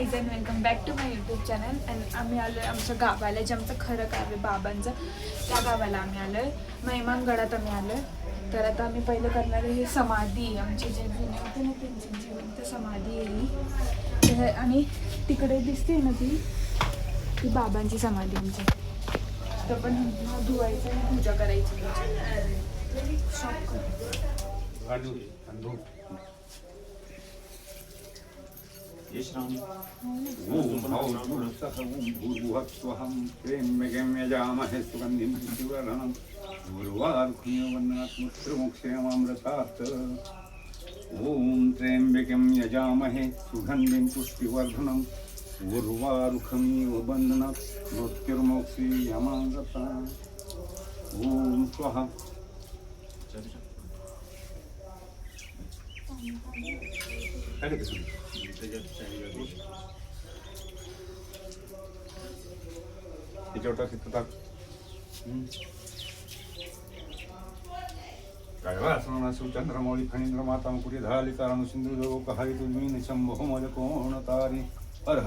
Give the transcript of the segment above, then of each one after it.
Guys and welcome back to my YouTube channel and आम्ही आलो आहे आमच्या गावाला जे आमचं खरं गाव आहे बाबांचं. त्या गावाला आम्ही आलो आहे महिमानगडात आम्ही आलो आहे तर आता आम्ही पहिलं करणार आहे हे समाधी. आमचे जे जुने होते ना त्यांची जिवंत समाधी आहे ही. आणि तिकडे दिसते ना ती? ती बाबांची समाधी आमची. तर पण धुवायचं आणि पूजा करायची. शॉप कर भूर्भुवत्वहं प्रेम्यगम्यजामहे सुगन्धिं शिवरणं दुर्वार्घ्यवन्नात्मुत्रमोक्षयमामृतात् ॐ त्र्यम्बकं यजामहे सुगन्धिं पुष्टिवर्धनं उर्वारुखमिव बन्धनात् मृत्युर्मोक्षीयमामृता ॐ स्वः काय त्याच्यावर टाक तिथं टाक कैलासना सुचंद्रमौळी फणींद्र माता मुकुरी धाली तारणु सिंधु लोक हरि तुमीन शंभो मज कोण तारी हर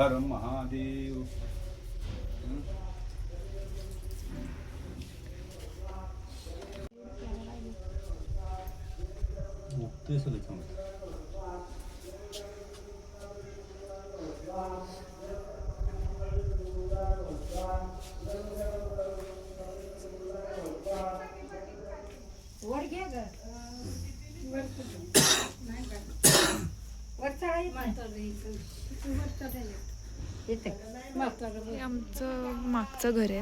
हे आमचं मागचं घर आहे.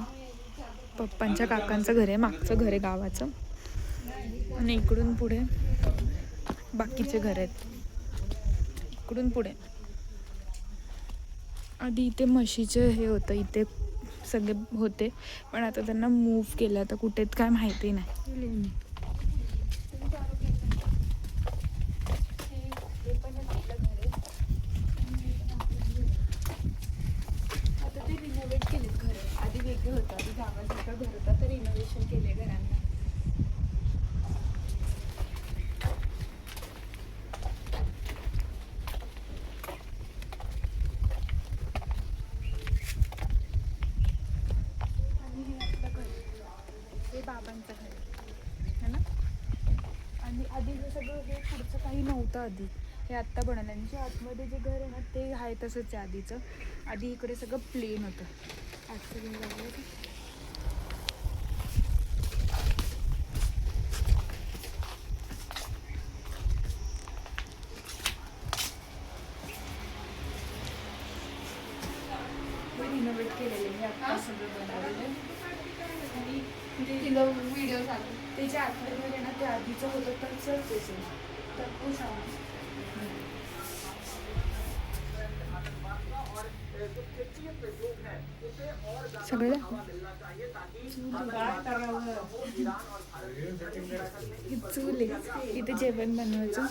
पप्पांच्या काकांचं घर आहे. मागचं घर आहे गावाचं. आणि इकडून पुढे बाकीचे घर आहेत. इकडून पुढे. आधी इथे म्हशीचे हे होतं. इथे सगळे होते. पण आता त्यांना मूव्ह केलं. आता कुठेच काय माहिती नाही आता ते रिनोव्हेट केलेत घर आधी वेगळे होतं. आधी गावासारखं घर होता तर रिनोव्हेशन केले घरांना. आणि बाबांचं घर. है ना? आणि आधी हे सगळं हे पुढचं काही नव्हतं आधी. हे आत्ता बनवलं. आणि जे आतमध्ये जे घर आहे ते आहे तसंच आहे आधीचं. आधी इकडे सगळं प्लेन होतं. ॲक्सिडेंट घर लागलं का? केलेले मी आता सगळं बनवलेलं आणि ते तिला व्हिडिओ चालू त्याच्या जे ना ते आधीचं होतं तर सर ते तर तू सांग सगळं? ही चूल आहे. इथे जेवण बनवायचं.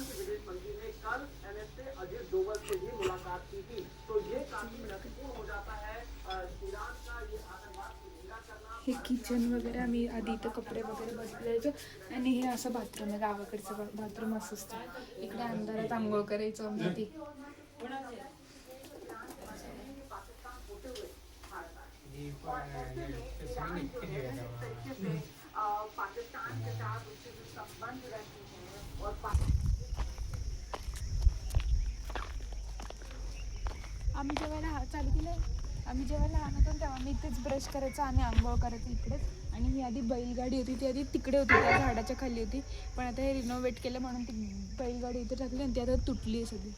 हे किचन वगैरे आम्ही आधी इथं कपडे वगैरे बदलायचो आणि हे असं बाथरूम आहे गावाकडचं बाथरूम असं असतं. इकडे अंधारात आंघोळ करायचो आम्ही ती आम्ही जेव्हा लहान चालू केलं आम्ही जेव्हा लहान होतो तेव्हा मी इथेच ब्रश करायचं आणि आंघोळ करायचं इकडेच. आणि ही आधी बैलगाडी होती ती आधी तिकडे होती त्या झाडाच्या खाली होती. पण आता हे रिनोव्हेट केलं म्हणून ती बैलगाडी इथे टाकली आणि ती आता तुटली आहे सगळी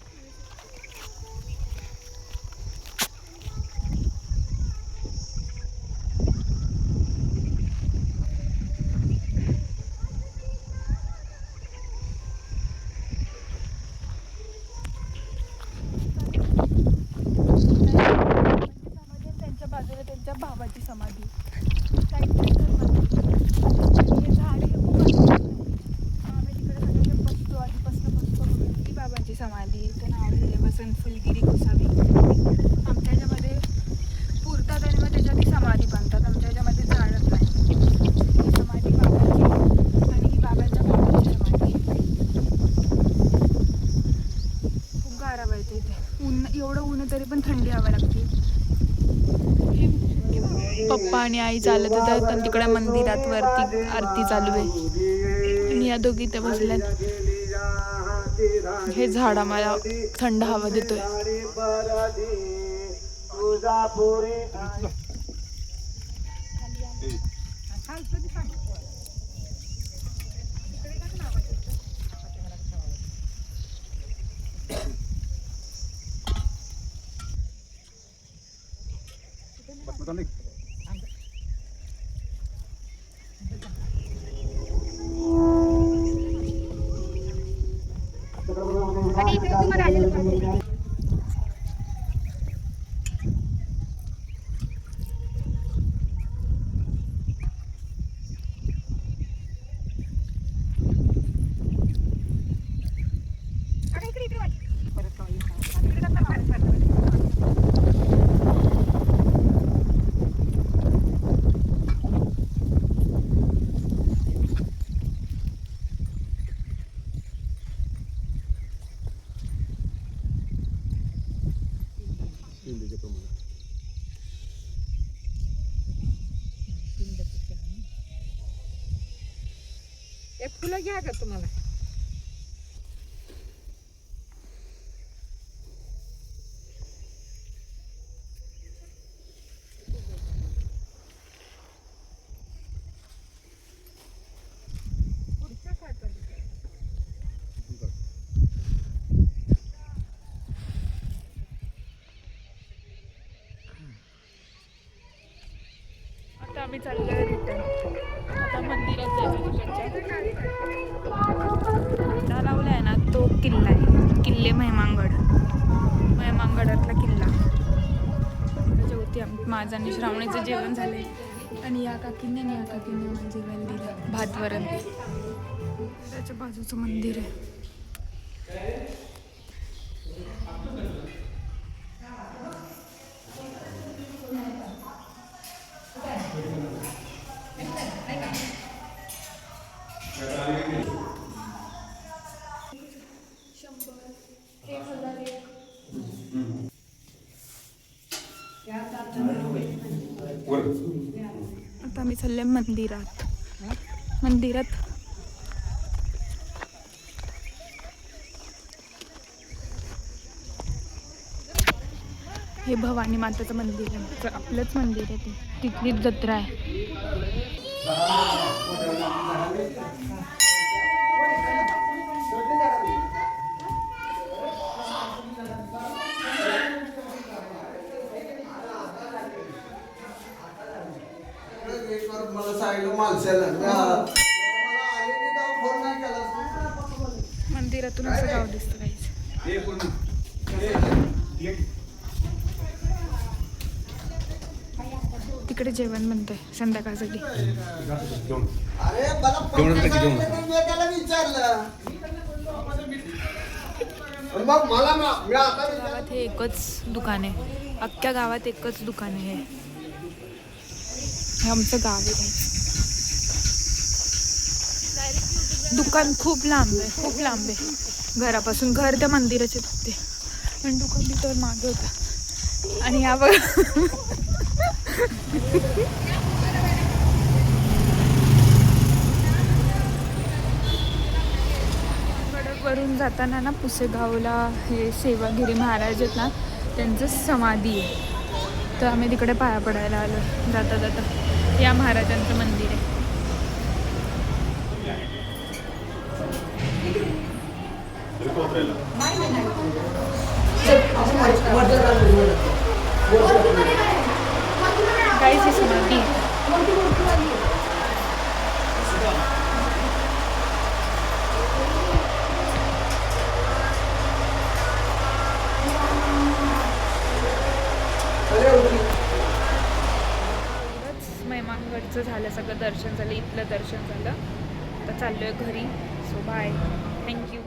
समाधी आहे, त्यांच्या बाजूला त्यांच्या समाधी साईडला समाधी. आणि हे झाड हे खूप असं आम्ही तिकडे सगळे बसतो आधीपासून बसतो ही बाबांची समाधी इथं नाव लिहिले वसंत फुलगिरी गोसावी आमच्या ह्याच्यामध्ये पुरतात आणि मग त्याच्यात ही समाधी बांधतात आमच्या ह्याच्यामध्ये झाडच नाही ही समाधी बाबांची आणि ही बाबांच्या भावाची समाधी खूप गारावा येते इथे ऊन एवढं ऊन आहे तरी पण थंडी थंडी हवा लागते पप्पा आणि आई चालत होत्या तर तिकडे मंदिरात वरती आरती चालू आहे. आणि या दोघी इथे बसल्यात. हे झाड आम्हाला थंड हवा देतोय. आणि इथे तुम्हाला आलेलं पाहिजे. अरे इकडे इकडे वाट. परत कवा येऊ का? इकडे जाता परत परत. हे फुलं घ्या का तुम्हाला? आता आम्ही चाललोय रिटर्न आता मंदिरात जायचं तिकडच्या लावलाय ना तो किल्ला आहे. किल्ले महिमांगड महिमांगडातला किल्ला. आता आम्ही. माझं आणि श्रावणीचं जेवण झालंय. आणि या काकीने आणि या काकीने म्हणजे मला जेवण दिलं भातवरण. त्याच्या बाजूचं मंदिर आहे. मंदिरात. मंदिरात. हे भवानी माताचं मंदिर आहे. तर आपलंच मंदिर आहे ते. तिथलीच जत्रा आहे. माणसाला. मंदिरातून असं गाव दिसतं काहीच. तिकडे जेवण बनतंय संध्याकाळसाठी. त्याला विचारलं. मग मला. गावात हे एकच दुकान आहे. अख्ख्या गावात एकच दुकान आहे हे. हे आमचं गाव आहे काही दुकान खूप लांब आहे खूप लांब आहे. घरापासून घर त्या मंदिराचे ते पण दुकान तिथं मागे होतं. आणि या बघा. वरून जाताना ना पुसेगावला हे सेवागिरी महाराज आहेत ना त्यांचं समाधी आहे. तर आम्ही तिकडे पाया पडायला आलो. जाता जाता या महाराजांचं मंदिर आहे. महिमांगडचं झालं सगळं दर्शन झालं इथलं दर्शन झालं. आता चाललोय घरी. So bye thank you